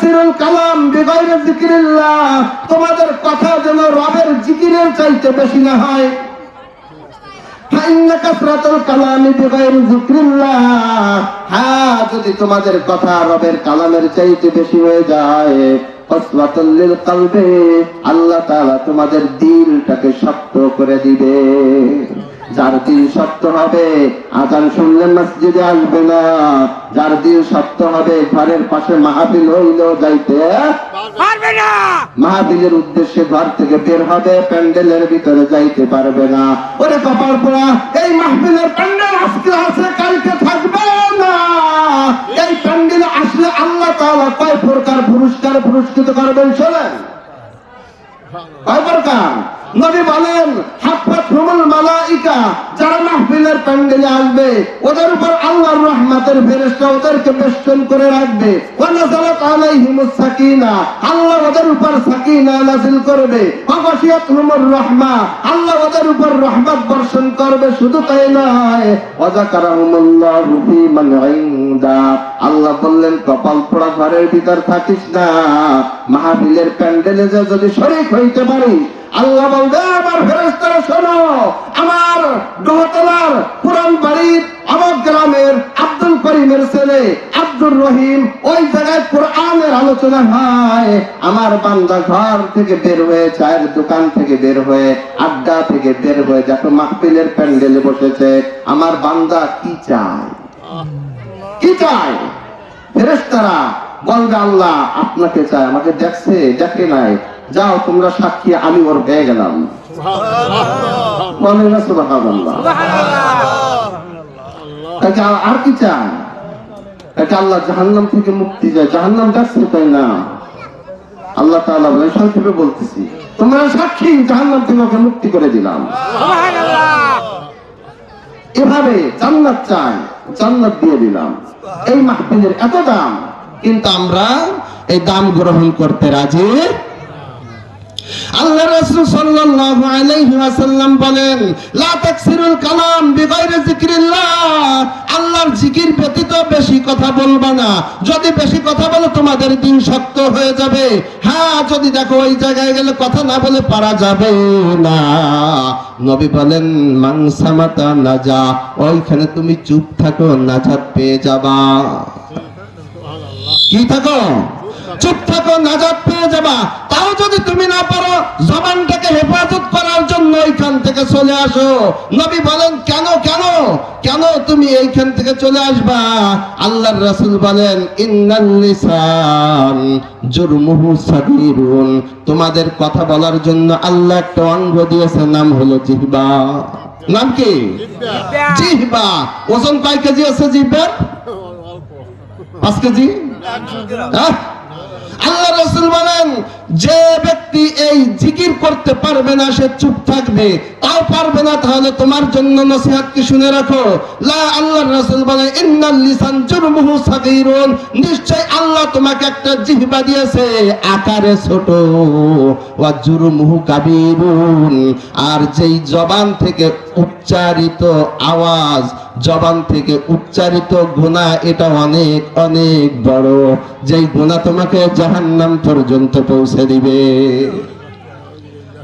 তাকসিরুল কালাম বিগাইরে যিকিরিল্লাহ তোমাদের কথা যেন রবের জিকিরের চাইতে বেশি না হয়। হ্যাঁ হয়ে যায় আল্লাহ তোমাদের দিলটাকে শক্ত করে দিবে। যার দিল শক্ত হবে আজান শুনলে মসজিদে আসবে না। যার দিল শক্ত হবে ঘরের পাশে মাহফিল হইলেও যাইতে পারবে না। মাহবিলের উদ্দেশ্যে ঘর থেকে বের হবে প্যান্ডেলের ভিতরে যাইতে পারবে না। ওরে কপাল পোড়া এই মাহবিলের প্যান্ডেল আজকে আছে কালকে থাকবে না। এই প্যান্ডেলে আসলে আল্লাহ তাআলা কয় প্রকার পুরস্কার পুরস্কৃত করবেন শোনেন। কয় কান নবী বলেন হাফাত মালাইকা যারা মাহফিলের প্যান্ডেলে আসবে, ওদের উপর আল্লাহর রহমতের ফেরেশতা ওদেরকে বেষ্টন করে রাখবে। ওয়া নাযালাত আলাইহিমুস সাকিনা, আল্লাহ ওদের উপর সাকিনা নাযিল করবে। ওয়া হুমুর রাহমা, আল্লাহ ওদের উপর রহমত বর্ষণ করবে। শুধু তাই নয়, ওয়া যাকারাহুমুল্লাহু ফি মান ইনদা, আল্লাহ বললেন, কপাল পোড়া ঘরের ভিতর থাকিস না। মাহফিলের প্যান্ডেলে যদি শরীক হইতে পারিস আল্লাহ বলবে, আমার ফেরেস্তারা শোনো, আমার দোহতলার পুরান বাড়ির আমার গ্রামের আব্দুল করিমের ছেলে আব্দুর রহিম ওই জায়গায় কোরআনের আলোচনা হয়। আমার বান্দা ঘর থেকে বের হয়ে, চায়ের দোকান থেকে বের হয়ে, আড্ডা থেকে বের হয়ে দেখো মাহফিলের প্যান্ডেলে বসেছে, আমার বান্দা কি চায়? কি চায়? ফেরেস্তারা বলবে, আল্লাহ আপনাকে চায়, আমাকে দেখছে, দেখে নাই। যাও তোমরা সাক্ষী আমি ওর হয়ে গেলাম। আর- কি চায় তাকে আল্লাহ জাহান্নাম থেকে মুক্তি চায়। জাহান্নাম ডাকছে তাই না? আল্লাহ তাআলা বলে সংক্ষেপে বলতেছি। তোমরা সাক্ষী জাহান্নাম থেকে ওকে মুক্তি করে দিলাম। এভাবে জান্নাত চাই জান্নাত দিয়ে দিলাম। এই মাহফিলের এত দাম। কিন্তু আমরা এই দাম গ্রহণ করতে রাজি আল্লাহ রাসূল সাল্লাল্লাহু আলাইহি ওয়াসাল্লাম বলেন লা তাকসিরুল কালাম বিগাইরি যিকরিল্লাহ। আল্লাহর জিকির ব্যতীত বেশি কথা বলবা না। যদি বেশি কথা বলো তোমাদের দিন শক্ত হয়ে যাবে। হ্যাঁ যদি দেখো ওই জায়গায় গেলে কথা না বলে পারা যাবে না। নবী বলেন মাংসামাতা নাজা। ওইখানে তুমি চুপ থাকো নাজাত পেয়ে যাবা। কি থাকো? চুপ থাকো নাজাত পেয়ে যাবা। তাও যদি তুমি না পারো জবানটাকে হেফাজত করার জন্য এইখান থেকে চলে আসো। নবী বলেন কেন কেন? কেন তুমি এইখান থেকে চলে আসবা? আল্লাহর রাসূল বলেন ইন্নাল লিসান জুরমুহু সাগীরুন। তোমাদের কথা বলার জন্য আল্লাহ একটা অঙ্গ দিয়েছে নাম হলো জিহ্বা। নাম কি? জিহ্বা। ওজন কয় কেজি আছে জিহ্বার? পাঁচ কেজি? হ্যাঁ? আল্লাহ রসুল বলেন যে জিকির করতে পারবে না, সে চুপ থাকবে। তাও পারবে না, তাহলে তোমার জন্য নসিহত কি শুনে রাখো? লা আল্লাহ রসুল বলে, ইন্নাল লিসান জুরমুহু সাগীরুন। নিশ্চয় আল্লাহ তোমাকে একটা জিহ্বা দিয়েছে, আকারে ছোট। ওয়া জুরমুহু কাবীরুন। আর যেই জবান থেকে উচ্চারিত আওয়াজ, জবান থেকে উচ্চারিত গুণা, এটা অনেক অনেক বড়। যেই গুণা তোমাকে জাহান্নাম পর্যন্ত পৌঁছে দিবে।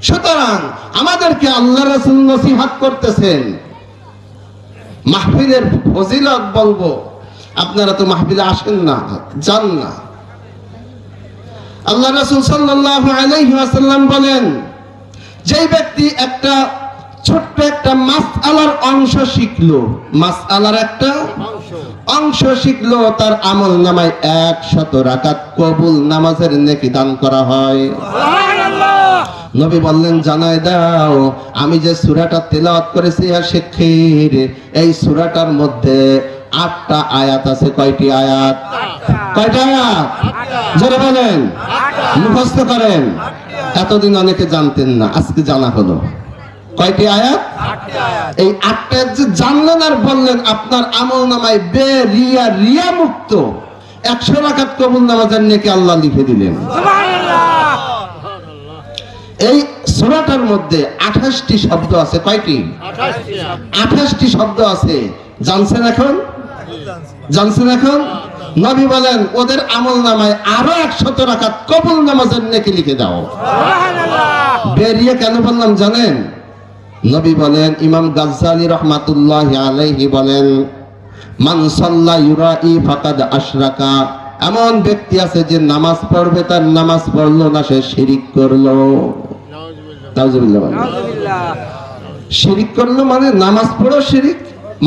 সুতরাং আমাদেরকে আল্লাহ রাসূল নসিহত করতেছেন। মাহফিলের ফজিলত বলব, আপনারা তো মাহফিলে আসেন না, যান না। আল্লাহ রাসূল ওয়াসাল্লাম বলেন যেই ব্যক্তি একটা ছোট্ট একটা মাস আলার অংশ শিখলো মাস আলার একটা অংশ শিখলো, তার আমল নামায় এক শত রাকাত কবুল নামাজের নেকি দান করা হয়। নবী বললেন, জানাই দাও, আমি যে সূরাটা তেলাওয়াত করেছি আর শিক্ষির, এই সুরাটার মধ্যে আটটা আয়াত আছে। কয়টি আয়াত? কয়টা আয়াত? জোরে বলেন। মুখস্থ করেন। এতদিন অনেকে জানতেন না, আজকে জানা হলো। কয়টি আয়াত? এই আটটা যে জানলেন আর বললেন, আপনার আমল নামায় বে রিয়া রিয়া মুক্ত একশো রাকাত কবুল নামাজের নেকে আল্লাহ লিখে দিলেন। এই সূরাটার মধ্যে আঠাশটি শব্দ আছে কয়টি? আঠাশটি শব্দ। আছে। জানছেন এখন? জানছেন এখন? নবী বলেন ওদের আমল নামায় আরও একশত রাখাত কবুল নামাজের নেকি লিখে দাও। বেরিয়ে কেন বললাম জানেন? নবী বলেন ইমাম গাজ্জালি রহমাতুল্লাহ আলাইহি বলেন মান সাল্লা ইউরাই ফাকাদ আশরাকা এমন ব্যক্তি আছে যে নামাজ পড়বে তার নামাজ পড়ল না সে শিরিক করল। শিরিক করল মানে নামাজ পড়ো শিরিক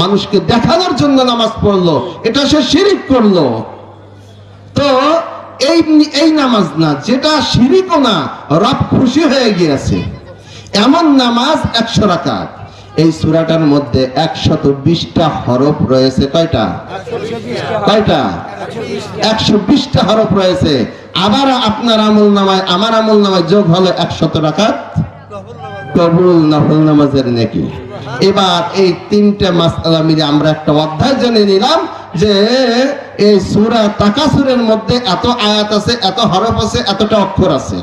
মানুষকে দেখানোর জন্য নামাজ পড়ল এটা সে শিরিক করল। তো এই এই নামাজ না যেটা শিরিকও না রব খুশি হয়ে গিয়েছে। এমন নামাজ একশো রাকাত। এই সুরাটার মধ্যে একশত বিশটা হরফ রয়েছে। কয়টা? কয়টা? একশো বিশটা হরফ রয়েছে। আবার আপনার আমল নামায়, আমার আমল নামায় যোগ হলো একশত রাকাত। কবুল নফল নামাজের নাকি। এবার এই তিনটা মাসআলা মিলে আমরা একটা অধ্যায় জেনে নিলাম যে এই সূরা তাকাসুরের মধ্যে এত আয়াত আছে, এত হরফ আছে, এতটা অক্ষর আছে।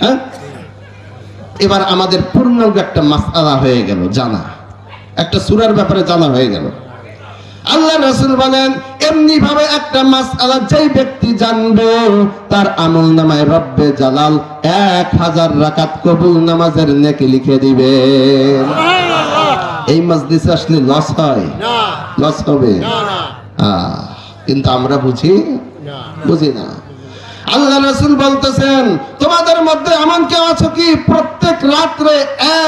হ্যাঁ? এবার আমাদের পূর্ণাঙ্গ একটা মাসআলা হয়ে গেল জানা। একটা সূরার ব্যাপারে জানা হয়ে গেল। আল্লাহ রাসূল বলেন এমনি ভাবে একটা মাসআলা যেই ব্যক্তি জানবে তার আমল নামায় রব্বে জালাল এক হাজার রাকাত কবুল নামাজের নেকি লিখে দিবে। এই মসজিদ আসলে লস হয়। লস হবে। আহ, কিন্তু আমরা বুঝি? বুঝি না। আল্লাহ রাসূল বলতেছেন, তোমাদের মধ্যে এমন কেউ আছো কি প্রত্যেক রাত্রে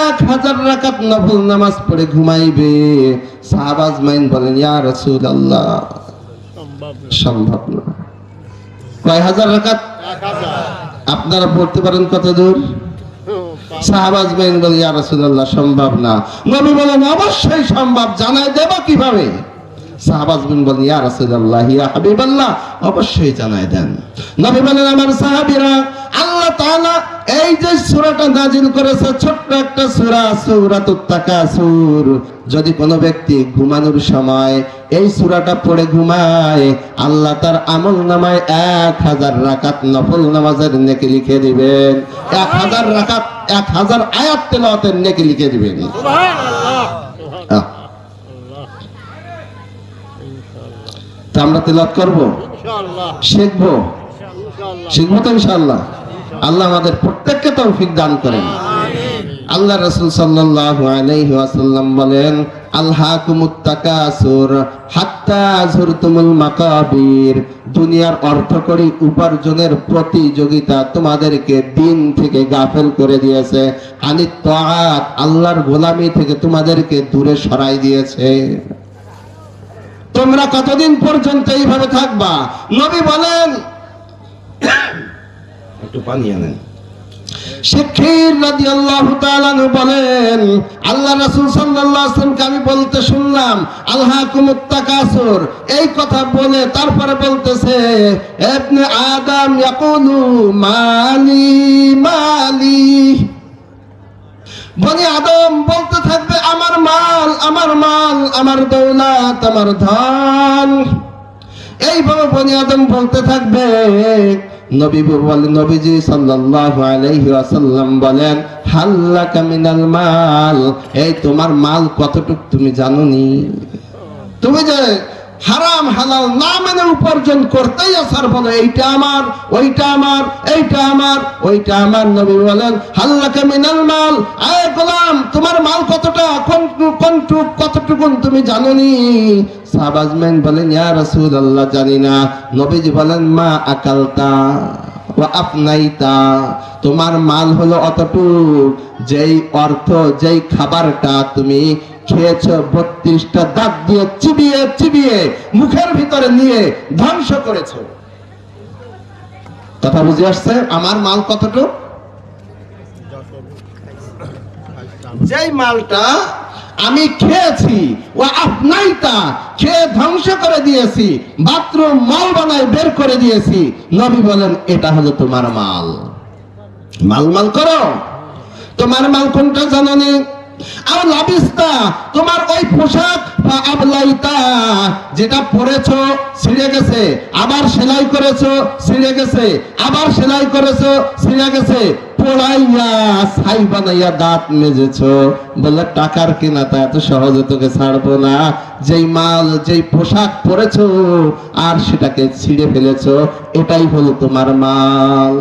এক হাজার রাকাত নফল নামাজ পড়ে ঘুমাইবে? সাহাবাজ মাইন বলেন, ইয়া রাসূল আল্লাহ সম্ভব না। কয় হাজার রাকাত? আপনারা পড়তে পারেন কত দূর? সাহাবাজ মাইন বলে ইয়া রাসূলুল্লাহ, সম্ভব না। নবী বলেন, অবশ্যই সম্ভব। জানাই দেব কীভাবে? সাহাবাজ বিন বলেন ইয়া রাসূলুল্লাহ ইয়া হাবিবাল্লাহ। অবশ্যই জানাই দেন। নবী বলেন আমার সাহাবীরা আল্লাহ তাআলা এই যে সূরাটা নাজিল করেছে ছোট্ট একটা সূরা সূরাতুত তাকাসুর। যদি কোনো ব্যক্তি ঘুমানোর সময় এই সূরাটা পড়ে ঘুমায় আল্লাহ তার আমল নামায় এক হাজার রাকাত নফল নামাজের নেকি লিখে দিবেন। এক হাজার রাকাত এক হাজার আয়াত তেলাওয়াতের নেকি লিখে দিবেন। আহ। তা আমরা তেলাওয়াত করব? শিখব? শিখব তো ইনশাআল্লাহ। আল্লাহ আমাদের প্রত্যেককে তৌফিক দান করেন। আল্লাহ রাসূল সাল্লাল্লাহু আলাইহি ওয়াসাল্লাম বলেন তাকাসুর হাত্তা যুরতুমুল মাকাবির। দুনিয়ার অর্থ করি উপার্জনের প্রতিযোগিতা তোমাদেরকে দিন থেকে গাফেল করে দিয়েছে। আনিত তাআত আল্লাহর গোলামি থেকে তোমাদেরকে দূরে সরাই দিয়েছে। তোমরা কতদিন পর্যন্ত এইভাবে থাকবা? নবী বলেন একটু পানি আনেন। বলেন আল্লাহ রাসূল আমি বলতে শুনলাম তাকাসুর এই কথা বলে তারপরে বলতেছে আদম ইয়াকুলু মালি মালি। বনি আদম বলতে থাকবে, আমার মাল আমার মাল, আমার দৌলত, আমার ধন। এইভাবে বনি আদম বলতে থাকবে, নবী বলেন নবীজি বলেন মাল। এই তোমার মাল কতটুক তুমি জানোনি তুমি যে হারাম, হালাল না মেনে উপার্জন করতেই আসার বলে এইটা আমার, ওইটা আমার, এইটা আমার, ওইটা আমার নবী বলেন, হাল্লাকা মিনাল মাল। আয় গোলাম, তোমার মাল কতটা? কোন কোনটুক কতটুকু তুমি জানোনি? সাহাবাজমেন বলেন, ইয়া রাসূলুল্লাহ, জানি না। নবীজি বলেন, মা আকালতা ওয়া আপনাইতা তোমার মাল হলো অতটুক, যেই অর্থ, যেই খাবারটা তুমি খেয়েছো, বত্রিশটা দাঁত দিয়ে চিবিয়ে চিবিয়ে মুখের ভিতরে নিয়ে ধ্বংস করেছ। কথা বুঝে আসছে? আমার মাল কতটুক? যেই মালটা আমি খেয়েছি ও আপনাইতা খেয়ে ধ্বংস করে দিয়েছি, বাথরুম মাল বানায় বের করে দিয়েছি, নবী বলেন, এটা হলো তোমার মাল। মাল মাল করো। তোমার মাল কোনটা জানো নি? আর লাবিস্তা, তোমার ওই পোশাক যেটা পরেছো ছিঁড়ে গেছে, আবার সেলাই করেছ ছিঁড়ে গেছে, আবার সেলাই করেছ ছিঁড়ে গেছে দাঁত বলে টাকার কেনা তা এত সহজে তোকে ছাড়বো না। যেই মাল, যেই পোশাক পরেছো আর সেটাকে ছিঁড়ে ফেলেছো, এটাই হলো তোমার মাল।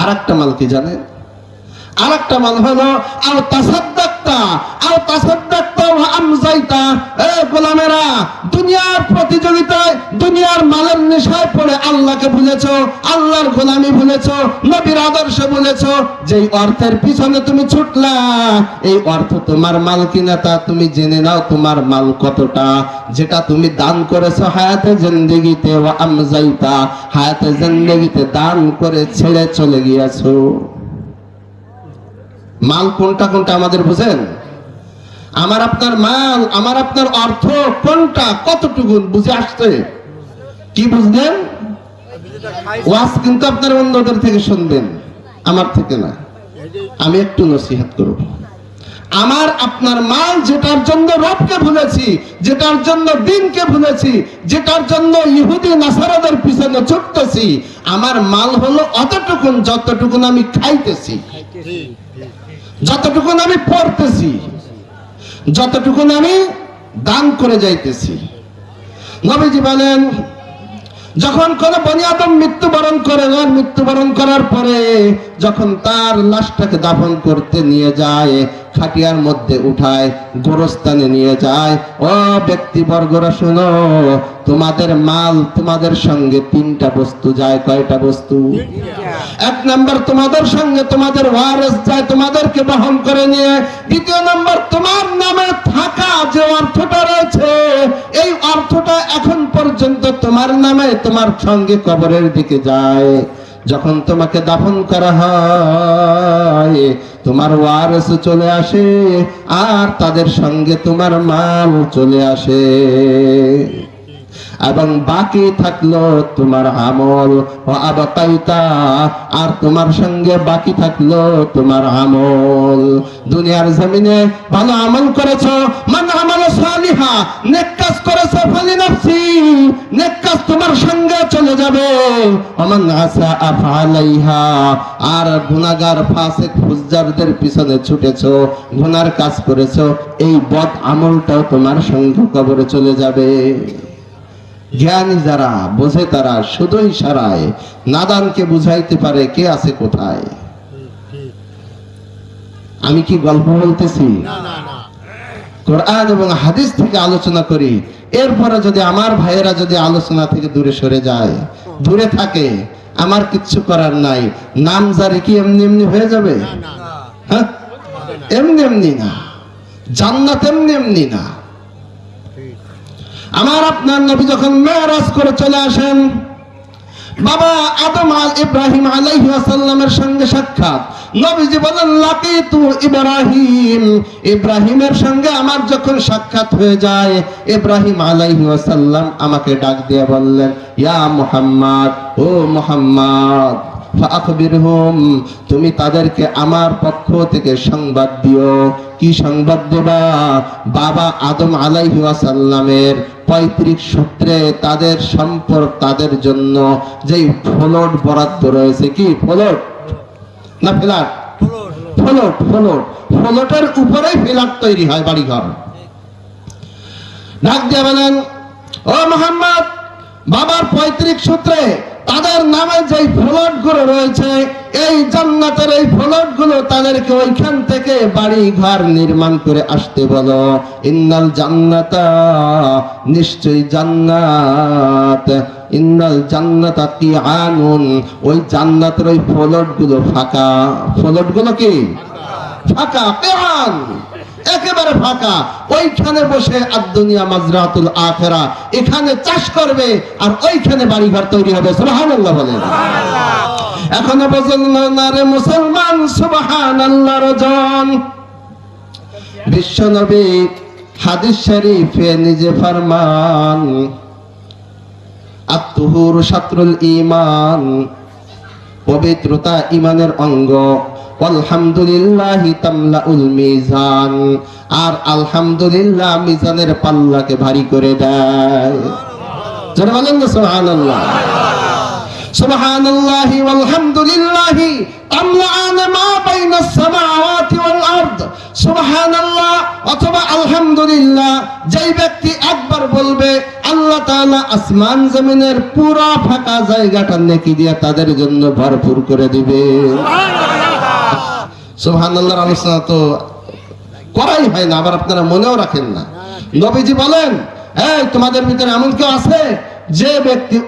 আর একটা মাল কি জানেন? আর একটা মাল হলো আর তাসাদ্দাক্তা আর তাসাদ্দাক্তা আমজাইতা। এ গোলামেরা, দুনিয়ার প্রতিযোগিতায় দুনিয়ার মালের নেশায় পড়ে আল্লাহকে আল্লাহর গোলামি নবীর আদর্শ যেই অর্থের পিছনে তুমি ছুটলা, এই অর্থ তোমার মাল কিনা তা তুমি জেনে নাও, তোমার মাল কতটা? যেটা তুমি দান করেছ হায়াতে জিন্দেগিতে আমজাইতা, হায়াতে জিন্দেগিতে দান করে ছেড়ে চলে গিয়েছো। মাল কোনটা কোনটা আমাদের বুঝেন? আমার আপনার মাল, আমার আপনার অর্থ কোনটা, কতটুকু বুঝে আসছে? কি বুঝলেন? ওয়াজ কিন্তু আপনার অন্যদের থেকে শুনবেন, আমার থেকে না। আমি একটু নসিহাত করব। আমার আপনার মাল যেটার জন্য রবকে ভুলেছি, যেটার জন্য দিনকে ভুলেছি, যেটার জন্য ইহুদি নাসারাদের পিছনে ছুটতেছি, আমার মাল হলো অতটুকুন, যতটুকুন আমি খাইতেছি। যতটুকুন আমি পড়তেছি যতটুকু আমি দান করে যাইতেছি। নবীজি বলেন, যখন কোন বনি আদম মৃত্যুবরণ করে আর মৃত্যুবরণ করার পরে যখন তার লাশটাকে দাফন করতে নিয়ে যায় খাটিয়ার মধ্যে উঠায়, গোরস্থানে নিয়ে যায়। ও ব্যক্তিবর্গরা, শোনো, তোমাদের মাল তোমাদের সঙ্গে তিনটা বস্তু যায়, কয়টা বস্তু? এক নাম্বার তোমাদের সঙ্গে তোমাদের ওয়ারেস যায়, তোমাদেরকে বহন করে নিয়ে। দ্বিতীয় নাম্বার তোমার নামে থাকা যে অর্থটা রয়েছে, এই অর্থটা এখন পর্যন্ত তোমার নামে তোমার সঙ্গে কবরের দিকে যায়। যখন তোমাকে দাফন করা হয়, তোমার ওয়ারেস চলে আসে, আর তাদের সঙ্গে তোমার মাল চলে আসে। এবং বাকি থাকল তোমার আমল। ও আবাকাইতা আর তোমার সঙ্গে বাকি থাকল তোমার আমল। দুনিয়ার জমিনে ভালো আমল করেছ, মান আমল সালিহা, নেক কাজ করেছ, ফালি নাফসি, নেক কাজ তোমার সঙ্গে চলে যাবে। অমান আসা আফালাইহা, আর গুনাহগার ফাসিক ফুজ্জারদের পিছনে ছুটেছো গুনার কাজ করেছ, এই বদ আমলটাও তোমার সঙ্গে কবরে চলে যাবে। জ্ঞানী যারা বোঝে তারা শুধু ইশারায় নাদানকে বুঝাইতে পারে কে আছে কোথায়। আমি কি গল্প বলতেছি? কোরআন এবং হাদিস থেকে আলোচনা করি। এরপরে যদি আমার ভাইয়েরা যদি আলোচনা থেকে দূরে সরে যায় দূরে থাকে আমার কিচ্ছু করার নাই। নাম জারি কি এমনি এমনি হয়ে যাবে? হ্যাঁ? এমনি এমনি না। জান্নাত এমনি এমনি না। আমার আপনার নবী যখন মেরাজ করে চলে আসেন, বাবা আদম আল ইব্রাহিম আলাইহি ওয়াসাল্লামের সঙ্গে সাক্ষাৎ। নবীজি বলেন, লাকিতু ইব্রাহিম। ইব্রাহিমের সঙ্গে আমার যখন সাক্ষাৎ হয়ে যায়, ইব্রাহিম আলাইহি ওয়াসাল্লাম আমাকে ডাক দিয়ে বললেন, ইয়া মুহাম্মদ, ও মুহাম্মদ। ফাআখবিরহুম, তুমি তাদেরকে আমার পক্ষ থেকে সংবাদ দিও। কি সংবাদ দেবা? বাবা আদম আলাইহি ওয়াসাল্লামের পৈতৃক সূত্রে তাদের সম্পর্ক তাদের জন্য যেই ফলট বরাদ্দ রয়েছে। কি ফলট? না ফ্ল্যাট? ফলট ফলট। ফলটের উপরেই ফ্ল্যাট তৈরি হয় বাড়িঘর। ডাক দিয়ে বলেন, ও মোহাম্মদ, বাবার পৈতৃক সূত্রে তাদের নামে যে ফ্লটগুলো রয়েছে, এই জান্নাতের এই ফ্লটগুলো তাদেরকে ওইখান থেকে বাড়ি ঘর নির্মাণ করে আসতে বলো। ইন্নাল জান্নাতা, নিশ্চয়ই জান্নাত। ইন্নাল জান্নাতা কি আনুন ওই জান্নাতের ওই ফ্লটগুলো ফাঁকা। ফ্লটগুলো কি? ফাঁকা, কেয়ান। একেবারে ফাঁকা। ওইখানে বসে আদুনিয়া মাজরাতুল আখেরা এখানে চাষ করবে আর ওইখানে বাড়িঘর তৈরি হবে। সুবহানাল্লাহ বলেন। এখনও পর্যন্ত না রে মুসলমান সুবহানাল্লাহর জন বিশ্ব নবী হাদিস শরীফে নিজে ফরমান আত্মহুর শাত্রুল ঈমান পবিত্রতা ইমানের অঙ্গ। আলহামদুলিল্লাহ তামলাউল মিজান। আর আলহামদুলিল্লাহ মিজানের পাল্লাকে ভারী করে দেয়। সুবহানাল্লাহ। সুবহানাল্লাহি ওয়ালহামদুলিল্লাহি তামলাআন মা বাইনাস সামাওয়াতি ওয়াল আরদ। সুবহানাল্লাহ অথবা আলহামদুলিল্লাহ, যেই ব্যক্তি একবার বলবে, আল্লাহ তাআলা আসমান জমিনের পুরো ফাঁকা জায়গাটা নেকি দিয়ে তাদের জন্য ভরপুর করে দিবে। আলোচনা তো করাই হয় না, আবার আপনারা মনেও রাখেন না। নবীজি বলেন, এই, তোমাদের ভিতরে এমন কেউ আছে যে ব্যক্তি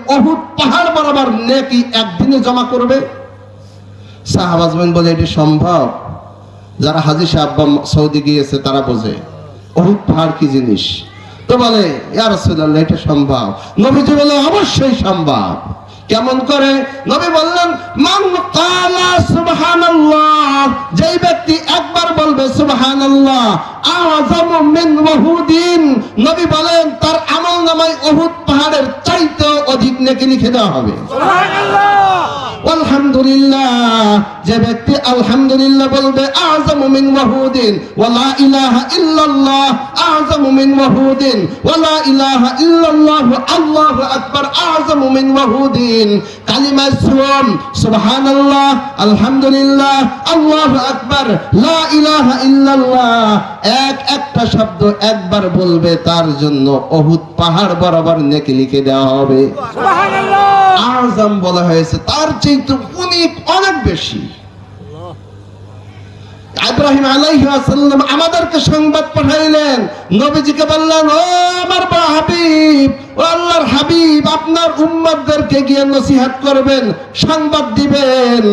পাহাড় বরাবর নেকি একদিনে জমা করবে? বলে, এটি সম্ভব। যারা হাজি সাহেব সৌদি গিয়েছে, তারা বোঝে অহুত পাহাড় কি জিনিস? তো বলে, ইয়া রাসূলুল্লাহ, এটা সম্ভব। নবীজি বলে, অবশ্যই সম্ভব। কেমন করে? নবী বললেন, মান কালা সুবহানাল্লাহ যেই ব্যক্তি একবার বলবে সুবহান আল্লাহ নবী বলেন, তার আমল নামায় উহুদ পাহাড়ের চাইতে অধিক নেকি লিখে দেওয়া হবে। আলহামদুলিল্লাহ। যে ব্যক্তি আলহামদুলিল্লাহ বলবে আযমু মিন ওয়াহুদিন ওয়ালা ইলাহা ইল্লাল্লাহ আযমু মিন ওয়াহুদিন ওয়ালা ইলাহা ইল্লাল্লাহ, আল্লাহু আকবার আযমু মিন ওয়াহুদিন। কালিমা সুম সুবহানাল্লাহ, আলহামদুলিল্লাহ, আল্লাহু আকবার, লা ইলাহা ইল্লাল্লাহ। এক একটা শব্দ একবার বলবে, তার জন্য অহুদ পাহাড় বরাবর নেকি লিখে দেওয়া হবে। আজম বলা হয়েছে, তার চাইতে অনেক অনেক বেশি। ইব্রাহিম আলাইহাসাল্লাম আমাদেরকে সংবাদ পাঠাইলেন, নবীজিকে বললেন, ও আমার হাবিব আল্লাহর হাবিব, আপনার উম্মাদদেরকে গিয়ে নসিহত করবেন, সংবাদ দিবেন।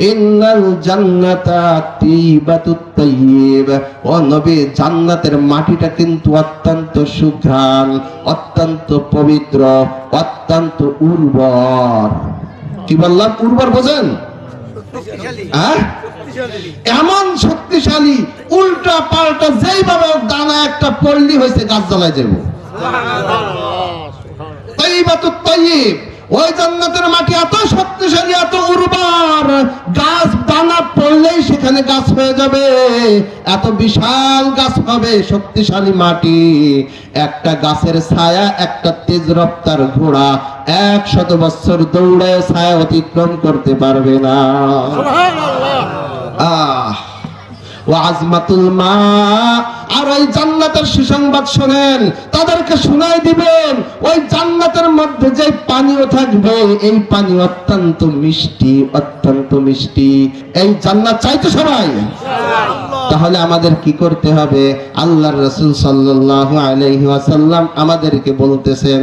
ইন্নাল জান্নাতা তিবাতুত তাইয়্যিব ও নবী, জান্নাতের মাটিটা কিন্তু অত্যন্ত সুঘ্রাণ, অত্যন্ত পবিত্র, অত্যন্ত উর্বর। কি বললাম? উর্বর বোঝেন? হ্যাঁ? এমন শক্তিশালী উল্টা পাল্টা যেইভাবে দানা একটা পল্লি হয়েছে গাছ জ্বালায় যাব ওই জান্নাতের মাটি এত শক্তিশালী এত উর্বর গাছ দানা পড়লেই সেখানে গাছ হয়ে যাবে। এত বিশাল গাছ হবে শক্তিশালী মাটি। একটা গাছের ছায়া একটা তেজ রপ্তার ঘোড়া একশত বছর দৌড়ে ছায়া অতিক্রম করতে পারবে না। আহ। মা। আর ওই জান্নাতের সুসংবাদ শোনেন, তাদেরকে দিবেন, ওই জান্নাতের মধ্যে যে পানীয় থাকবে, এই পানি অত্যন্ত মিষ্টি অত্যন্ত মিষ্টি। এই জান্নাত চাইতো সবাই। তাহলে আমাদের কি করতে হবে? আল্লাহর রাসূল সাল্লাল্লাহু আলাইহি ওয়াসাল্লাম আমাদেরকে বলতেছেন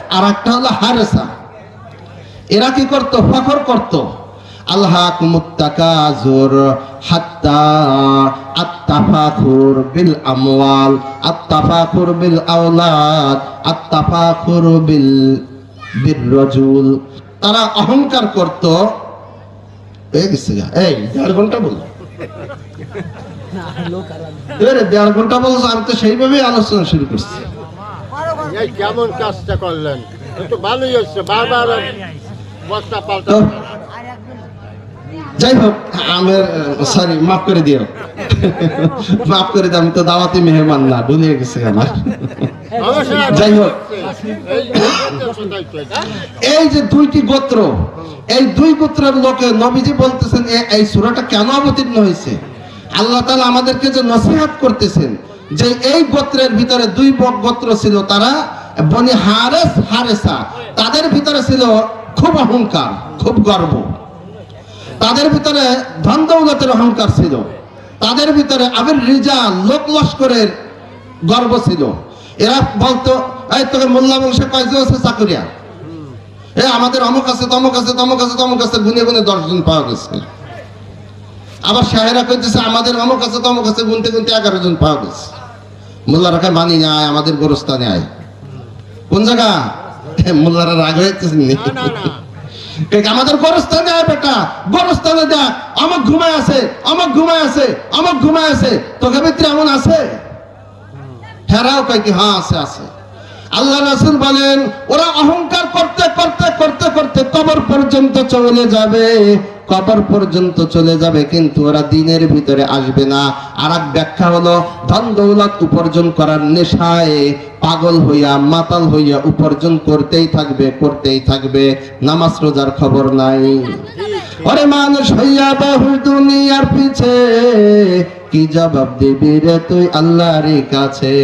আর একটা হলো হারেসা। এরা কি করতো? ফখর করত। আল্লাহ হাত্তা বিল বিল বিল তারা অহংকার করত। হয়ে গেছে এই দেড় ঘণ্টা বল। এবারে দেড় ঘণ্টা বলছো, আমি তো সেইভাবেই আলোচনা শুরু করছি। এই কেমন কাজটা করলেন? একটু ভালোই হচ্ছে বারবার বস্তা পাল্টা যাই হোক আমার সরি মাফ করে দিও। মাফ করে দিও আমি তো দাওয়াতি মেহমান না ভুলিয়ে গেছে আমার। যাই হোক। এই যে দুইটি গোত্র এই দুই গোত্রের লোকে নবীজি বলতেছেন এই সূরাটা কেন অবতীর্ণ হয়েছে? আল্লাহ তাআলা আমাদেরকে যে নসিহত করতেছেন যে এই গোত্রের ভিতরে দুই গোত্র ছিল তারা, বনি হারেস হারেসা। তাদের ভিতরে ছিল খুব অহংকার, খুব গর্ব। তাদের ভিতরে ধন দৌলতের অহংকার ছিল। তাদের ভিতরে আবির রিজা, লোক লস্করের গর্ব ছিল। এরা বলতো, এই তোকে মোল্লা বংশে কয়জন আছে চাকুরিয়া? এ, আমাদের অমুক আছে, তমুক আছে তমুক আছে তমুক আছে। গুনে গুনে দশজন পাওয়া গেছে। আবার শাহেরা কইতেছে, আমাদের অমুক আছে, তমুক আছে। গুনতে গুনতে এগারো জন পাওয়া গেছে। মোল্লা রাখার মানি না আয় আমাদের গোরস্থানে আয় কোন জায়গা? মোল্লারা রাগ হয়েছে আমাদের গোরস্থানে আয় বেটা গোরস্থানে দেখ আমার ঘুমায় আছে আমার ঘুমায় আছে আমার ঘুমায় আছে তোকে ভিতরে এমন আছে? হেরাও কয় কি হ্যাঁ আছে আছে। আল্লাহ রাসুল বলেন, ওরা অহংকার করতে করতে করতে করতে কবর পর্যন্ত চলে যাবে। কবর পর্যন্ত চলে যাবে, কিন্তু ওরা দিনের ভিতরে আসবে না। আর এক ব্যাখ্যা হলো, ধন দৌলত উপার্জন করার নেশায় পাগল হইয়া, মাতাল হইয়া উপার্জন করতেই থাকবে করতেই থাকবে। নামাজ রোজার খবর নাই। ওরে মানুষ হইয়া বহু দুনিয়ার পিছে, কি জবাব দিবি রে তুই আল্লাহর কাছে?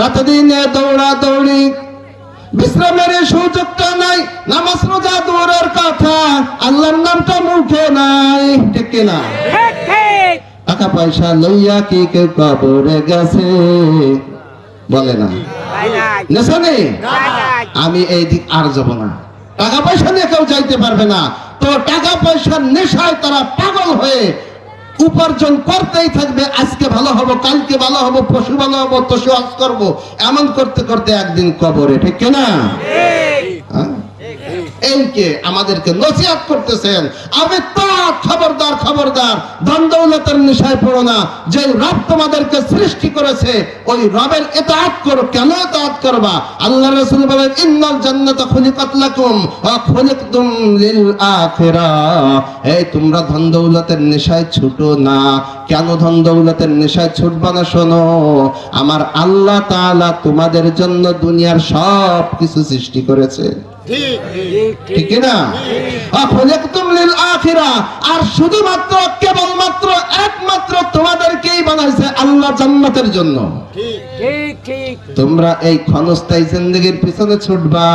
রাত দিনে দৌড়া দৌড়ি। বিশ্রামের সুযোগটা নাই নামাজ রোজা দূরের কথা। আল্লাহর নামটা মুখে নাই ঠিক ঠিক টাকা পয়সা লইয়া কি কেউ কবরে গেছে? বলে না। নেশা নাই। আমি এই দিক আর যাব না। টাকা পয়সা নিয়ে কেউ যাইতে পারবে না। তো টাকা পয়সার নেশায় তারা পাগল হয়ে উপার্জন করতেই থাকবে আজকে ভালো হব কালকে ভালো হব পশু ভালো হব তো আজ করব এমন করতে করতে একদিন কবরে ঠিক না হ্যাঁ? এই কে আমাদেরকে নসিহত করতেছেন। আমি তো খবরদার খবরদার, ধন দৌলতের নেশায় পড়ো না। যে রব তোমাদেরকে সৃষ্টি করেছে, ওই রবের এতাআত করো। কেন এতাআত করবা? আল্লাহ রাসূল বলেন, ইন্নাল জান্নাতা খুলিকাত লাকুম ওয়া খুলিকতুম লিল আখিরাহ এই, তোমরা ধন দৌলতের নেশায় ছুটো না। কেন ধন দৌলতের নেশায় ছুটবা না, শোনো। আমার আল্লাহ তাআলা তোমাদের জন্য দুনিয়ার সব কিছু সৃষ্টি করেছে। ঠিক ঠিক না? লিল আখিরা। আর শুধুমাত্র কেবলমাত্র একমাত্র তোমাদেরকেই বানাইছে আল্লাহ জান্নাতের জন্য। ঠিক। ঠিক ঠিক। তোমরা এই ক্ষণস্থায়ী জিন্দগির পিছনে ছুটবা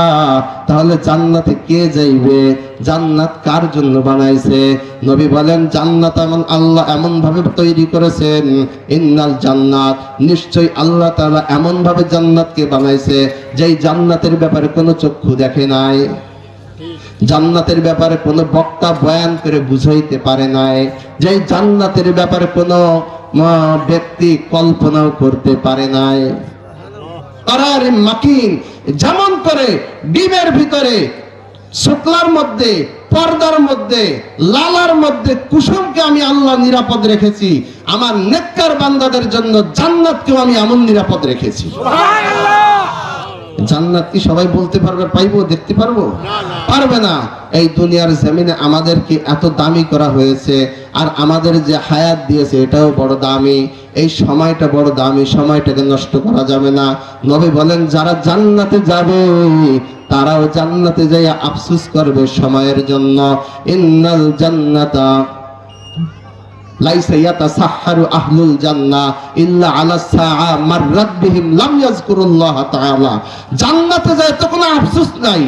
তাহলে জান্নাতে কে যাইবে? জান্নাত কার জন্য বানাইছে? নবী বলেন, জান্নাত এমন আল্লাহ এমন ভাবে তৈরি করেছেন, ইন্নাল জান্নাত নিশ্চয় আল্লাহ তাআলা এমন ভাবে জান্নাতকে বানাইছে, যেই জান্নাতের ব্যাপারে কোনো চক্ষু দেখে নাই, জান্নাতের ব্যাপারে কোনো বক্তা বয়ান করে বুঝাইতে পারে নাই যে জান্নাতের ব্যাপারে কোনো ব্যক্তি কল্পনাও করতে পারে নাই। তারার মাকিন যেমন করে, ডিমের ভিতরে শুক্লার মধ্যে, পর্দার মধ্যে, লালার মধ্যে কুসুমকে আমি আল্লাহ নিরাপদ রেখেছি। আমার নেককার বান্দাদের জন্য জান্নাতকেও আমি এমন নিরাপদ রেখেছি। জান্নাত কি সবাই বলতে পারবে পাইবো দেখতে পারব? পারবে না। এই দুনিয়ার জমিনে আমাদেরকে এত দামি করা হয়েছে আর আমাদের যে হায়াত দিয়েছে এটাও বড় দামি। এই সময়টা বড় দামি সময়টাকে নষ্ট করা যাবে না। নবী বলেন যারা জান্নাতে যাবে তারাও জান্নাতে যাই আফসুস করবে সময়ের জন্য। ইন্নাল জান্নাতা জান্নাতে যায় তো কোনো আফসোস নাই।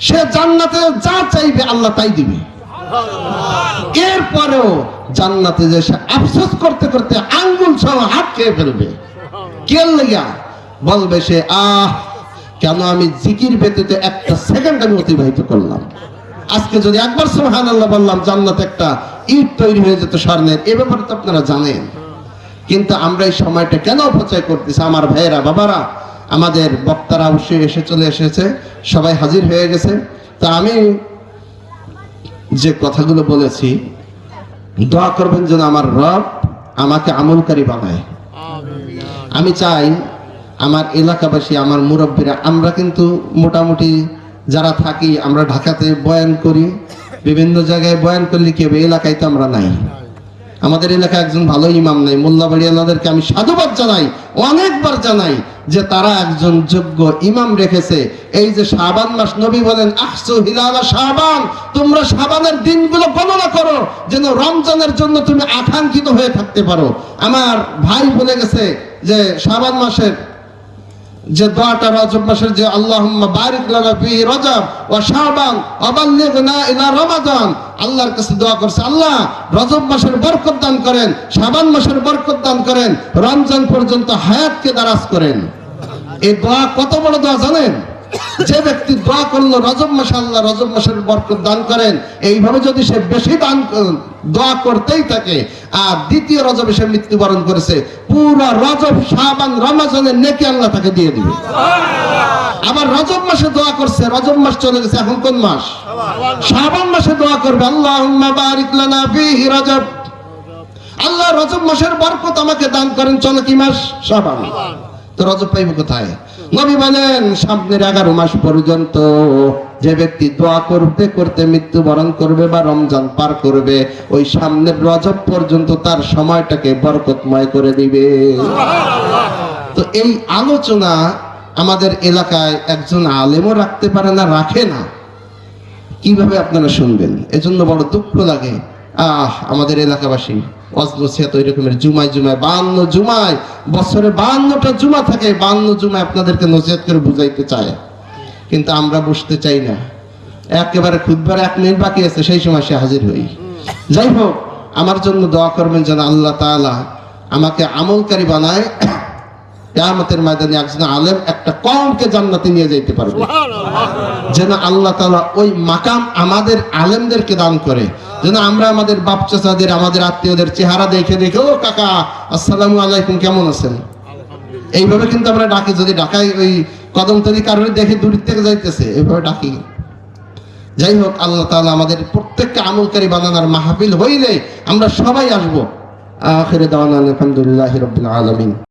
সে জান্নাতে যা চাইবে আল্লাহ তাই দিবে। এরপরেও জান্নাতে যে সে আফসোস করতে করতে আঙ্গুল সহ হাত খেয়ে ফেলবে। কে লাগা বলবে সে, আহ, কেন আমি জিকির ব্যতীত একটা সেকেন্ড আমি অতিবাহিত করলাম? আজকে যদি একবার সুবহান আল্লাহ বললাম, জান্নাত একটা ইট তৈরি হয়ে যেত স্বর্ণের, এ ব্যাপারে তো আপনারা জানেন। কিন্তু আমরা এই সময়টা কেন অপচয় করতেছি? আমার ভাইয়েরা, বাবারা, আমাদের বক্তারা অবশ্যই এসে চলে এসেছে, সবাই হাজির হয়ে গেছে। তা আমি যে কথাগুলো বলেছি, দোয়া করবেন যেন আমার রব আমাকে আমলকারী বানায়। আমি চাই আমার এলাকাবাসী, আমার মুরব্বীরা, আমরা কিন্তু মোটামুটি যারা থাকি, আমরা ঢাকাতে বয়ান করি। বিভিন্ন জায়গায় বয়ান করলে কি হবে? এলাকায় তো আমরা নাই। আমাদের এলাকায় একজন ভালো ইমাম নাই। মোল্লাবাড়ি আল্লাহদেরকে আমি সাধুবাদ জানাই, অনেকবার জানাই যে তারা একজন যোগ্য ইমাম রেখেছে। এই যে শাবান মাস নবী বলেন, আহসু হিলালা শাবান, তোমরা শাবানের দিনগুলো গণনা করো, যেন রমজানের জন্য তুমি আকাঙ্ক্ষিত হয়ে থাকতে পারো। আমার ভাই বলে গেছে যে, শাবান মাসের যে দোয়াটা রজব মাসের যে আল্লাহুম্মা বারিক লানা ফি রজব ওয়া শাবান ওয়া বাল্লিগনা ইলা রমাদান আল্লাহর কাছে দোয়া করছে, আল্লাহ, রজব মাসের বরকত দান করেন, শাবান মাসের বরকত দান করেন, রমজান পর্যন্ত হায়াতকে দারাজ করেন। এই দোয়া কত বড় দোয়া জানেন? যে ব্যক্তি দোয়া করল, রজব মাসে আল্লাহ রজব মাসের বরকত দান করেন, এইভাবে যদি সে বেশি দান, দোয়া করতেই থাকে, আর দ্বিতীয় রজবে সে মৃত্যুবরণ করেছে পুরা রজব সাবান রমাজানের নেকি আল্লাহ তাকে দিয়ে দিবে। আবার রজব মাসে দোয়া করছে, রজব মাস চলে গেছে এখন কোন মাস? শাবান মাসে দোয়া করবে আল্লাহ রজব। আল্লাহ রজব মাসের বরকত আমাকে দান করেন, চলে কি মাস? সাবান তো রজব পাইব কোথায়? নবী বলেন সামনের এগারো মাস পর্যন্ত যে ব্যক্তি দোয়া করতে করতে মৃত্যুবরণ করবে বা রমজান পার করবে ওই সামনের রজব পর্যন্ত তার সময়টাকে বরকতময় করে দিবে। তো এই আলোচনা আমাদের এলাকায় একজন আলেমও রাখতে পারে না রাখে না। কীভাবে আপনারা শুনবেন? এজন্য বড় দুঃখ লাগে আহ আমাদের এলাকাবাসী অজনসিয়াত ওই রকমের জুমায় জুমায় বান্ন জুমায় বছরে বান্নটা জুমা থাকে বান্ন জুমায় আপনাদেরকে নসিহত করে বুঝাইতে চায়। কিন্তু আমরা বসতে চাই না। একেবারে খুদবার এক মিনিট বাকি আছে সেই সময় সে হাজির হই। যাই হোক আমার জন্য দোয়া করবেন যেন আল্লাহ তাআলা আমাকে আমলকারী বানায় কেয়ামতের ময়দানে একজন আলেম একটা কমকে জান্নাতে নিয়ে যাইতে পারবে। যেন আল্লাহ তাআলা ওই মাকাম আমাদের আলেমদেরকে দান করে। যেন আমরা আমাদের বাপ চাচাদের আমাদের আত্মীয়দের চেহারা দেখে দেখে ও কাকা আসসালামু আলাইকুম কেমন আছেন? এইভাবে কিন্তু আমরা ডাকি যদি ডাকাই ওই কদম তৈরি কারণে দেখে দূর থেকে যাইতেছে এইভাবে ডাকি। যাই হোক আল্লাহ তাআলা আমাদের প্রত্যেককে আমলকারী বানানোর মাহফিল হইলে আমরা সবাই আসব। আখিরে দাওয়ানা আলহামদুলিল্লাহি রাব্বিল আলামিন।